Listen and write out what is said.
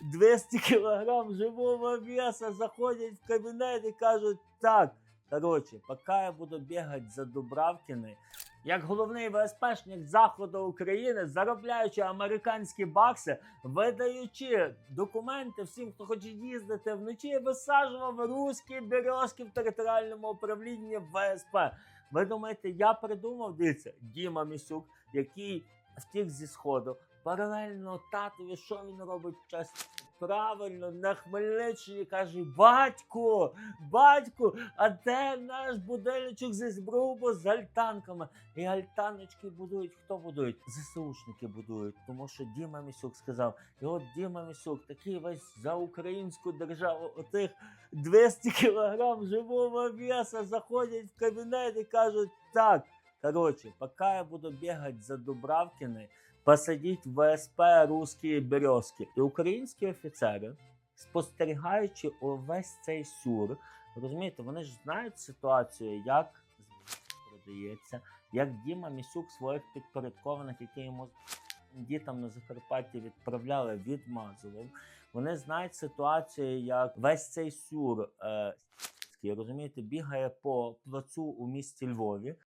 200 кілограм живого веса, заходять в кабінет і кажуть, так, коротше, поки я буду бігати за Дубравкини, як головний ВСПшник Заходу України, заробляючи американські бакси, видаючи документи всім, хто хоче їздити вночі, висаджував руські березки в територіальному управлінні ВСП. Ви думаєте, я придумав? Дивіться, Діма Місюк, який втік зі сходу, паралельно татові, що він робить час? Правильно, на Хмельниччині каже: батько, батько, а де наш будиночок зі збрубу з альтанками? І альтаночки будують. Хто будують? ЗСУшники будують. Тому що Діма Місюк сказав: і от Діма Місюк, такий весь за українську державу, отих 200 кілограм живого веса заходять в кабінет і кажуть, так, коротше, поки я буду бігати за Дубравкини, посадіть в ВСП русські березки. І українські офіцери, спостерігаючи увесь цей сюр, розумієте, вони ж знають ситуацію, як продається, як Діма Місюк своїх підпорядкованих, які йому дітям на Закарпатті відправляли, відмазував. Вони знають ситуацію, як весь цей сюр. Е, розумієте, бігає по плацу у місті Львові,